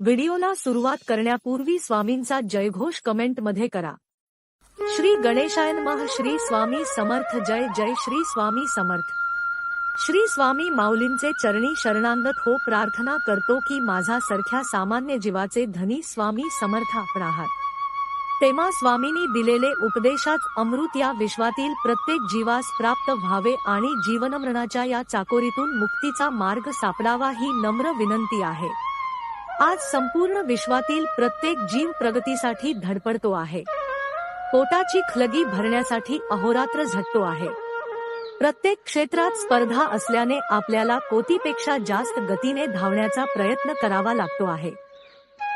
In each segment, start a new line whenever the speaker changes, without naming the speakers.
व्हिडिओला सुरुवात करण्यापूर्वी स्वामींचा जयघोष कमेंटमध्ये करा. श्री गणेशायन मह श्री स्वामी समर्थ जय जय श्री स्वामी समर्थ. श्री स्वामी माऊलींचे चरणी शरणांगत हो प्रार्थना करतो की माझा सारख्या सामान्य जीवाचे धनी स्वामी समर्थ आपण आहात तेव्हा स्वामींनी दिलेले उपदेशात अमृत या विश्वातील प्रत्येक जीवास प्राप्त व्हावे आणि जीवनमरणाच्या या चाकोरीतून मुक्तीचा मार्ग सापडावा ही नम्र विनंती आहे. आज संपूर्ण विश्वातील प्रत्येक जीव प्रगतीसाठी धडपडतो आहे. पोटाची खलगी भरण्यासाठी अहोरात्र झटतो आहे. प्रत्येक क्षेत्रात स्पर्धा असल्याने आपल्याला कोटीपेक्षा जास्त गतीने धावण्याचा प्रयत्न करावा लागतो आहे.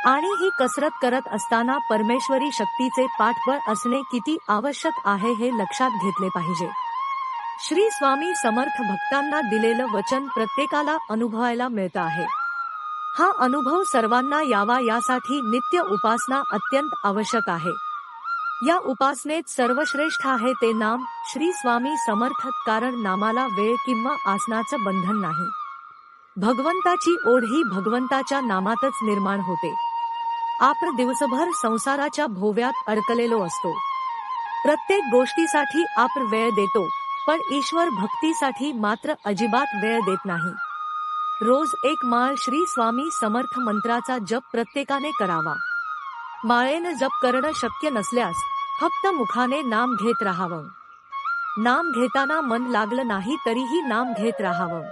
आणि ही कसरत करत असताना परमेश्वरी शक्तीचे पाठबळ असणे किती आवश्यक आहे हे लक्षात घेतले पाहिजे. श्री स्वामी समर्थ भक्तांना दिलेलं वचन प्रत्येकाला अनुभवायला मिळतं आहे. हा अनुभव सर्वांना यावा यासाठी नित्य उपासना अत्यंत आवश्यक आहे. या उपासनेत सर्वश्रेष्ठ आहे ते नाम श्री स्वामी समर्थ कारण नामाला वेळ किंवा आसनाचं बंधन नाही. भगवंताची ओढ ही भगवंताच्या नामातच निर्माण होते. आपण दिवसभर संसाराच्या भोव्यात अडकलेलो असतो. प्रत्येक गोष्टीसाठी आपण वेळ देतो पण ईश्वर भक्तीसाठी मात्र अजिबात वेळ देत नाही. रोज एक माळ श्री स्वामी समर्थ मंत्राचा जप प्रत्येकाने करावा. माळेनं जप करणं शक्य नसल्यास फक्त मुखाने नाम घेत राहावं. नाम घेताना मन लागलं नाही तरीही नाम घेत राहावं.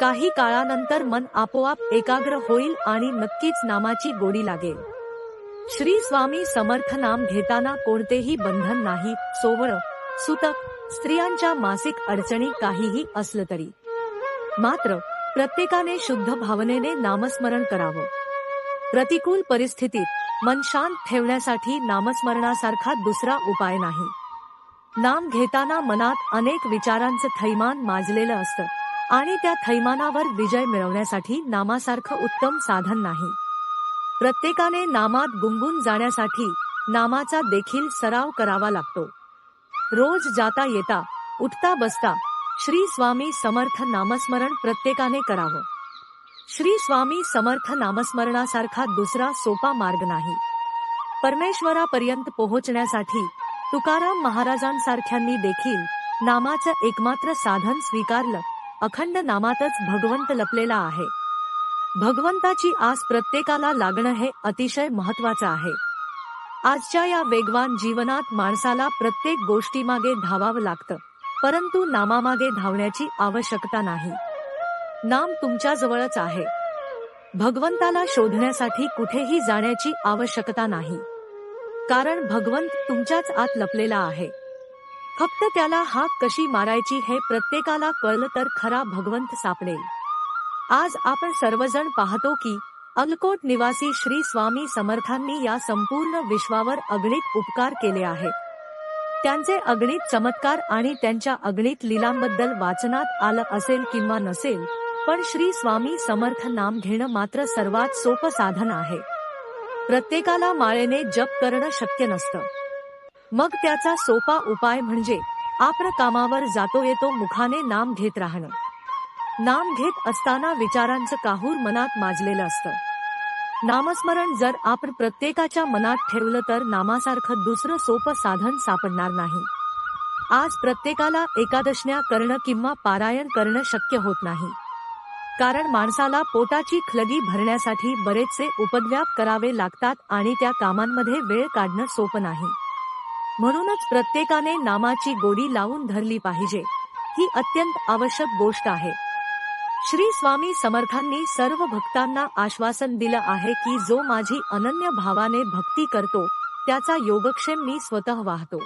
काही काळानंतर मन आपोआप एकाग्र होईल आणि नक्कीच नामाची गोडी लागेल. श्री स्वामी समर्थ नाम घेताना कोणतेही बंधन नाही सोवळ सुतक स्त्रियांच्या मासिक अडचणी काहीही असलं तरी. मात्र प्रत्येकाने शुद्ध भावनेने नामस्मरण करावं. प्रतिकूल परिस्थितीत मन शांत ठेवण्यासाठी नामस्मरणासारखा दुसरा उपाय नाही. नाम घेताना मनात अनेक विचारांचं थैमान माजलेलं असतं आणि त्या थैमानावर विजय मिळवण्यासाठी नामासारखं उत्तम साधन नाही. प्रत्येकाने नामात गुंगून जाण्यासाठी नामाचा देखील सराव करावा लागतो. रोज जाता येता उठता बसता श्री स्वामी समर्थ नामस्मरण प्रत्येकाने करावं. श्री स्वामी समर्थ नामस्मरणासारखा दुसरा सोपा मार्ग नाही. परमेश्वरापर्यंत पोहोचण्यासाठी तुकाराम महाराजांसारख्यांनी देखील नामाचं एकमात्र साधन स्वीकारलं अखंड नामातच भगवंत लपलेला आहे. भगवंताची आस प्रत्येकाला लागणं हे अतिशय महत्वाचं आहे. आजच्या या वेगवान जीवनात माणसाला प्रत्येक गोष्टीमागे धावावं लागतं. परंतु नामामागे धावण्याची आवश्यकता नाही. नाम तुमच्या जवळच आहे. भगवंताला शोधण्यासाठी कुठेही जाण्याची आवश्यकता नाही. कारण भगवंत तुमच्याच आत लपलेला आहे. फक्त त्याला हाक कशी मारायची हे प्रत्येकाला कळलं तर खरा भगवंत सापडेल. आज आपण सर्वजण पाहतो की अलकोट निवासी श्री स्वामी समर्थांनी या संपूर्ण विश्वावर अगणित उपकार केले आहेत. त्यांचे अगणित चमत्कार आणि त्यांच्या अगणित लिलांबद्दल वाचनात आलं असेल किंवा नसेल पण श्री स्वामी समर्थ नाम घेणं मात्र सर्वात सोपं साधन आहे. प्रत्येकाला माळेने जप करणं शक्य नसतं. मग त्याचा सोपा उपाय म्हणजे आपण कामावर जातो येतो मुखाने नाम घेत राहणं. नाम घेत असताना विचारांचं काहूर मनात माजलेलं असतं. नामस्मरण जर आपण प्रत्येकाच्या मनात ठेवलं तर नामासारखं दुसरं सोपं साधन सापडणार नाही. आज प्रत्येकाला एकादशन्या करणं किंवा पारायण करणं शक्य होत नाही. कारण माणसाला पोटाची खलगी भरण्यासाठी बरेचसे उपद्व्याप करावे लागतात आणि त्या कामांमध्ये वेळ काढणं सोपं नाही. म्हणूनच प्रत्येकाने नामाची गोडी लावून धरली पाहिजे. ही अत्यंत आवश्यक गोष्ट आहे. श्री स्वामी समर्थांनी सर्व भक्तांना आश्वासन दिलं आहे की जो माझी अनन्य भावाने भक्ती करतो त्याचा योगक्षेम मी स्वतः वाहतो.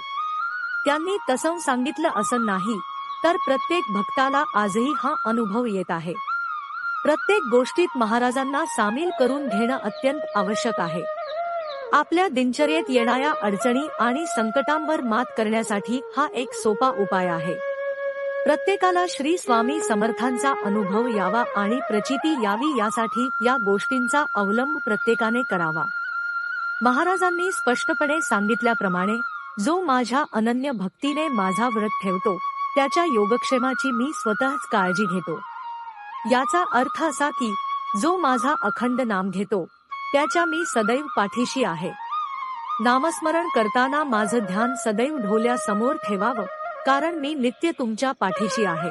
त्यांनी तसं सांगितलं असं नाही तर प्रत्येक भक्ताला आजही हा अनुभव येत आहे. प्रत्येक गोष्टीत महाराजांना सामील करून घेणं अत्यंत आवश्यक आहे. आपल्या दिनचर्येत येणाऱ्या अडचणी आणि संकटांवर मात करण्यासाठी हा एक सोपा उपाय आहे. प्रत्येकाला श्री स्वामी समर्थांचा अनुभव यावा आणि प्रचिती यावी यासाठी या गोष्टींचा अवलंब प्रत्येकाने करावा. महाराजांनी स्पष्टपणे सांगितल्याप्रमाणे जो माझ्या अनन्य भक्तीने माझा व्रत ठेवतो त्याच्या योगक्षेमाची मी स्वतःच काळजी घेतो. याचा अर्थ असा की जो माझा अखंड नाम घेतो त्याच्या मी सदैव पाठीशी आहे. नामस्मरण करताना माझं ध्यान सदैव ढोल्या समोर ठेवावं कारण मी नित्य तुमच्या पाठीशी आहे.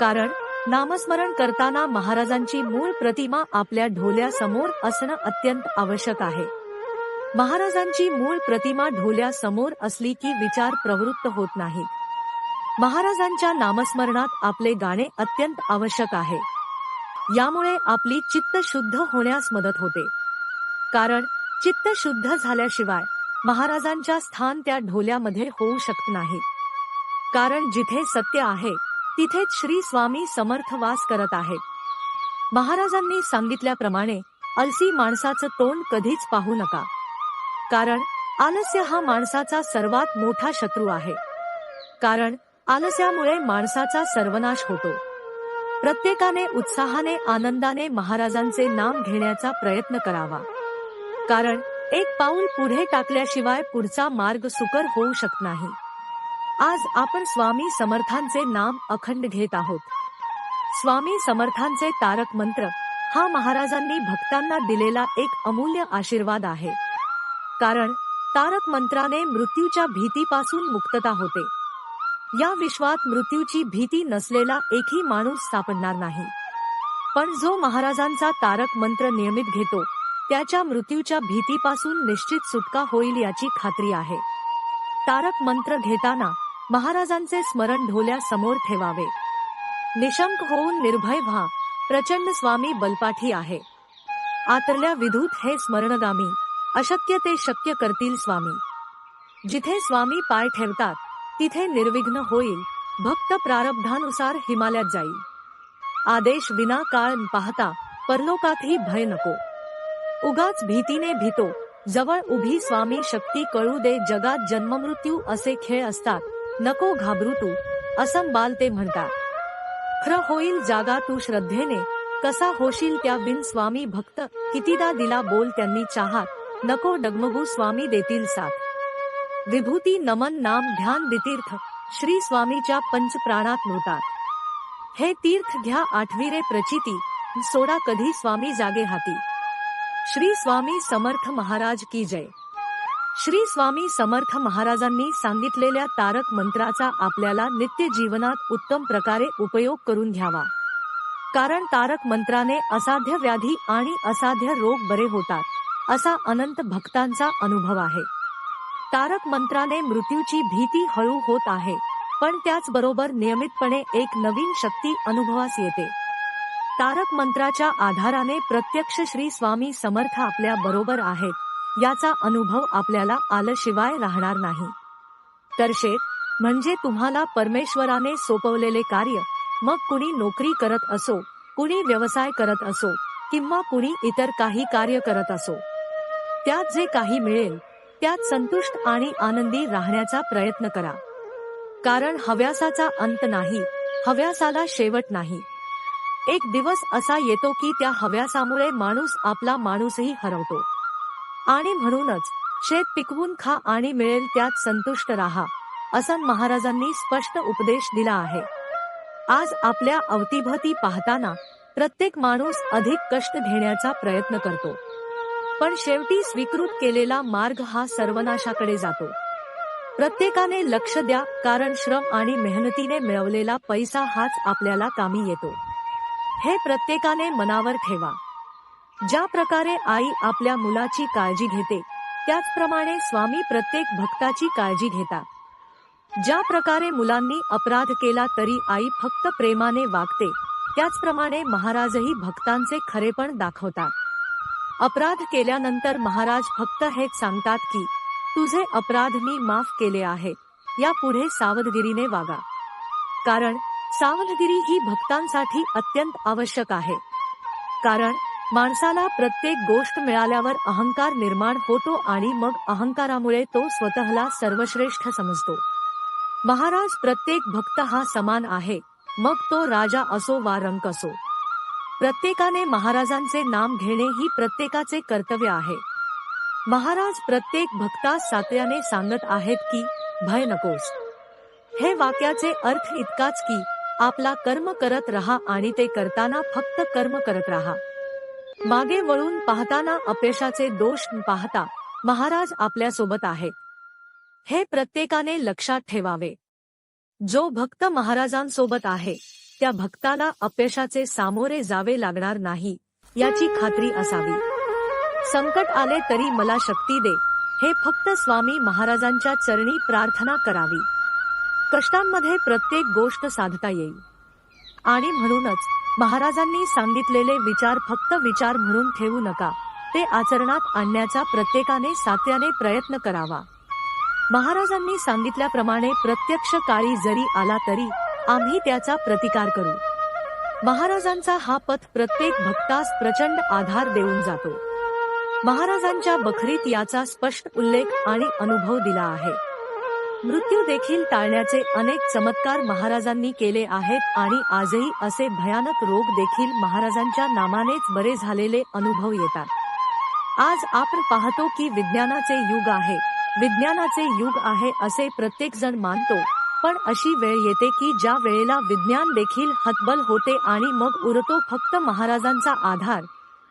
कारण नामस्मरण करताना महाराजांची मूळ प्रतिमा आपल्या ढोल्यासमोर असणं अत्यंत आवश्यक आहे. महाराजांची मूळ प्रतिमा ढोल्यासमोर असली की विचार प्रवृत्त होत नाहीत महाराजांच्या नामस्मरणात आपले गाणे अत्यंत आवश्यक आहे. यामुळे आपली चित्त शुद्ध होण्यास मदत होते. कारण चित्त शुद्ध झाल्याशिवाय महाराजांच्या स्थान त्या ढोल्यामध्ये होऊ शकत नाही. कारण जिथे सत्य आहे तिथेच श्री स्वामी समर्थ वास करत आहेत. महाराजांनी सांगितल्याप्रमाणे अलसी माणसाचं तोंड कधीच पाहू नका. कारण आलस्य हा माणसाचा सर्वात मोठा शत्रू आहे. कारण आलस्यामुळे माणसाचा सर्वनाश होतो. प्रत्येकाने उत्साहाने आनंदाने महाराजांचे नाम घेण्याचा प्रयत्न करावा. कारण एक पाऊल पुढे टाकल्याशिवाय पुढचा मार्ग सुकर होऊ शकत नाही. आज आपण स्वामी समर्थांचे नाम अखंड घेत आहोत. स्वामी समर्थांचे तारक मंत्र हा महाराजांनी भक्तांना दिलेला एक अमूल्य आशीर्वाद आहे. कारण तारक मंत्राने मृत्यूच्या भीतीपासून मुक्तता होते. या विश्वात मृत्यूची भीती नसलेला एकही माणूस सापडणार नाही. पण जो महाराजांचा तारक मंत्र नियमित घेतो त्याच्या मृत्यूच्या भीतीपासून निश्चित सुटका होईल याची खात्री आहे. तारक मंत्र घेताना महाराजांचे स्मरण ढोल्या समोर ठेवावे. निशंक होऊन निर्भय व्हा. प्रचंड स्वामी बलपाठी आहे. आतरल्या विधूत हे स्मरणगामी. अशक्य ते शक्य करतील स्वामी. जिथे स्वामी पाय ठेवतात तिथे निर्विघ्न होईल. भक्त प्रारब्धानुसार हिमालयात जाईल. आदेश विना काळ पाहता परलोकातही भय नको. उगाच भीतीने भीतो. जवळ उभी स्वामी शक्ती कळू दे. जगात जन्ममृत्यू असे खेळ असतात. नको घाबरू तू असं बाल ते म्हणतात खरं होईल जागा तू श्रद्धेने कसा होशील त्या बिन स्वामी भक्त कितीदा दिला बोल त्यांनी चाहात नको डगमगू स्वामी देतील साथ. विभूती नमन नाम ध्यान दितीर्थ श्री स्वामीच्या पंच प्राणात मृतात हे तीर्थ घ्या आठवीरे प्रचिती सोडा कधी स्वामी जागे हाती. श्री स्वामी समर्थ महाराज की जय. श्री स्वामी समर्थ महाराजांनी सांगितलेल्या तारक मंत्राचा आपल्याला नित्य जीवनात उत्तम प्रकारे उपयोग करून घ्यावा. कारण तारक मंत्राने असाध्य व्याधी आणि असाध्य रोग बरे होतात असा अनंत भक्तांचा अनुभव आहे. तारक मंत्राने मृत्यूची भीती हळू होत आहे पण त्याचबरोबर नियमितपणे एक नवीन शक्ती अनुभवास येते. तारक मंत्राच्या आधाराने प्रत्यक्ष श्री स्वामी समर्थ आपल्या बरोबर आहेत. याचा अनुभव आपल्याला आल्याशिवाय राहणार नाही. तर शेत म्हणजे तुम्हाला परमेश्वराने सोपवलेले कार्य मग कुणी नोकरी करत असो कुणी व्यवसाय करत असो किंवा कुणी इतर काही कार्य करत असो. त्यात जे काही मिळेल त्यात संतुष्ट आणि आनंदी राहण्याचा प्रयत्न करा. कारण हव्यासाचा अंत नाही हव्यासाला शेवट नाही. एक दिवस असा येतो की त्या हव्यासामुळे माणूस आपला माणूसही हरवतो. आणि म्हणूनच शेत पिकवून खा आणि मिळेल त्यात संतुष्ट राहा असा महाराजांनी स्पष्ट उपदेश दिला आहे. आज आपल्या अवतीभवती पाहताना प्रत्येक माणूस अधिक कष्ट घेण्याचा प्रयत्न करतो. पण शेवटी स्वीकृत केलेला मार्ग हा सर्वनाशाकडे जातो. प्रत्येकाने लक्ष द्या कारण श्रम आणि मेहनतीने मिळवलेला पैसा हाच आपल्याला कामी येतो. हे प्रत्येकाने मनावर ठेवा. ज्या प्रकारे आई आपल्या मुलाची काळजी घेते त्याचप्रमाणे स्वामी प्रत्येक भक्ताची काळजी घेतात ज्या प्रकारे मुलांनी अपराध केला तरी आई फक्त प्रेमाने वागते त्याचप्रमाणे महाराजही भक्तांचे खरेपण दाखवतात. अपराध केल्यानंतर महाराज फक्त हेच सांगतात की तुझे अपराध मी माफ केले आहेत यापुढे सावधगिरीने वागा. कारण सावधगिरी ही भक्तांसाठी अत्यंत आवश्यक आहे. कारण माणसाला प्रत्येक गोष्ट मिळाल्यावर अहंकार निर्माण होतो आणि मग अहंकारामुळे तो स्वतःला सर्वश्रेष्ठ समजतो. महाराज प्रत्येक भक्त हा समान आहे मग तो राजा असो वा रंक असो. प्रत्येकाने महाराजांचे नाम घेणे ही प्रत्येकाचे कर्तव्य आहे. महाराज प्रत्येक भक्तास सात्याने सांगत आहेत की भय नकोस. हे वाक्याचे अर्थ इतकाच की आपला कर्म करत रहा आणि ते करताना फक्त कर्म करत राहा. मागे वळून पाहताना अपयशाचे दोष पाहता महाराज आपल्यासोबत आहेत. हे प्रत्येकाने लक्षात ठेवावे. जो भक्त महाराजांसोबत आहे त्या भक्ताला अपयशाचे सामोरे जावे लागणार नाही याची खात्री असावी. संकट आले तरी मला शक्ती दे हे फक्त स्वामी महाराजांच्या चरणी प्रार्थना करावी. कष्टांमध्ये प्रत्येक गोष्ट साधता येईल. आणि म्हणूनच महाराजांनी सांगितलेले विचार फक्त विचार म्हणून ठेवू नका. ते आचरणात आणण्याचा प्रत्येकाने सात्याने प्रयत्न करावा. महाराजांनी सांगितल्याप्रमाणे प्रत्यक्ष काळी जरी आला तरी आम्ही त्याचा प्रतिकार करू. महाराजांचा हा पथ प्रत्येक भक्तास प्रचंड आधार देऊन जातो. महाराजांच्या बखरीत याचा स्पष्ट उल्लेख आणि अनुभव दिला आहे. मृत्यू देखील टाळण्याचे अनेक चमत्कार महाराजांनी केले आहेत आणि आजही असे भयानक रोग देखील महाराजांच्या नामानेच बरे झालेले अनुभव येतात. आज आपण पाहतो की विज्ञानाचे युग आहे. विज्ञानाचे युग आहे असे प्रत्येक जण मानतो पण अशी वेळ येते की ज्या वेळेला विज्ञान देखील हतबल होते आणि मग उरतो फक्त महाराजांचा आधार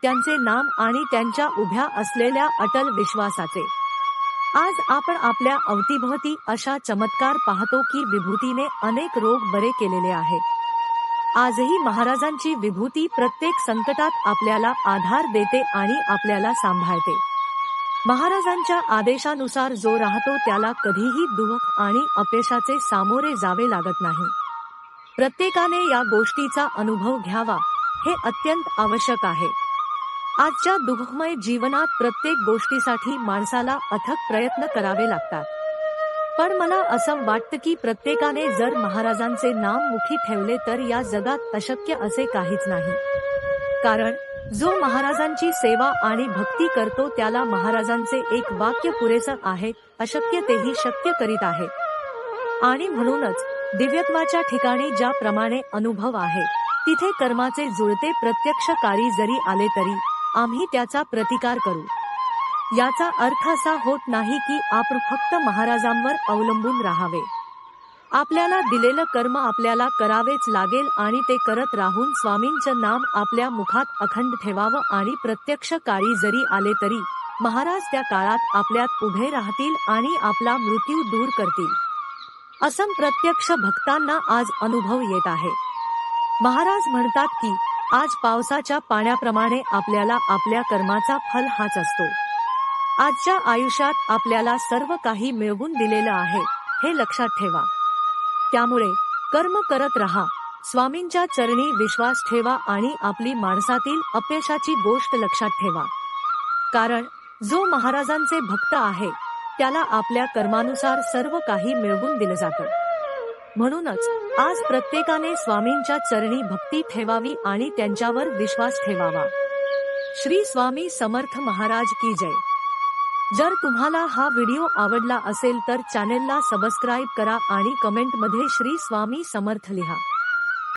त्यांचे नाम आणि त्यांच्या उभ्या असलेल्या अटल विश्वासाचे. आज आपण आपल्या अवतीभवती अशा चमत्कार पाहतो की विभूतीने अनेक रोग बरे केलेले आहेत. आजही महाराजांची विभूती प्रत्येक संकटात आपल्याला आधार देते आणि आपल्याला सांभाळते. महाराजांच्या आदेशानुसार जो राहतो त्याला कधीही दुःख आणि अपयशाचे सामोरे जावे लागत नाही. प्रत्येकाने या गोष्टीचा अनुभव घ्यावा हे अत्यंत आवश्यक आहे. आजच्या दुःखमय जीवनात प्रत्येक गोष्टीसाठी माणसाला अथक प्रयत्न करावे लागतात. पण मला असं वाटतं की प्रत्येकाने जर महाराजांचे नाम मुखी ठेवले तर या जगात अशक्य असे काहीच नाही. कारण जो महाराजांची सेवा आणि भक्ती करतो त्याला महाराजांचे एक वाक्य पुरेसं आहे अशक्य तेही शक्य करीत आहे. आणि म्हणूनच दिव्यत्वाच्या ठिकाणी ज्याप्रमाणे अनुभव आहे तिथे कर्माचे जुळते प्रत्यक्ष काळी जरी आले तरी आम्ही त्याचा प्रतिकार करू. याचा अर्थ असा होत नाही की आपण फक्त महाराजांवर अवलंबून राहावे. आपल्याला दिलेलं कर्म आपल्याला करावेच लागेल आणि ते करत राहून स्वामींचं नाम आपल्या मुखात अखंड ठेवावं आणि प्रत्यक्ष काळी जरी आले तरी महाराज त्या काळात आपल्यात उभे राहतील आणि आपला मृत्यू दूर करतील. असं प्रत्यक्ष भक्तांना आज अनुभव येत आहे. महाराज म्हणतात की आज पावसाच्या पाण्याप्रमाणे आपल्याला आपल्या कर्माचा फल हाच असतो. आजच्या आयुष्यात आपल्याला सर्व काही मिळवून दिलेलं आहे हे लक्षात ठेवा. त्यामुळे कर्म करत रहा स्वामींच्या चरणी विश्वास ठेवा आणि आपली माणसातील अपयशाची गोष्ट लक्षात ठेवा. कारण जो महाराजांचे भक्त आहे त्याला आपल्या कर्मानुसार सर्व काही मिळवून दिलं जातं. म्हणूनच आज प्रत्येकाने स्वामींच्या चरणी भक्ती ठेवावी आणि त्यांच्यावर विश्वास ठेवावा. श्री स्वामी समर्थ महाराज की जय. जर तुम्हाला हा व्हिडिओ आवडला असेल तर चॅनेलला सबस्क्राईब करा आणि कमेंटमध्ये श्री स्वामी समर्थ लिहा.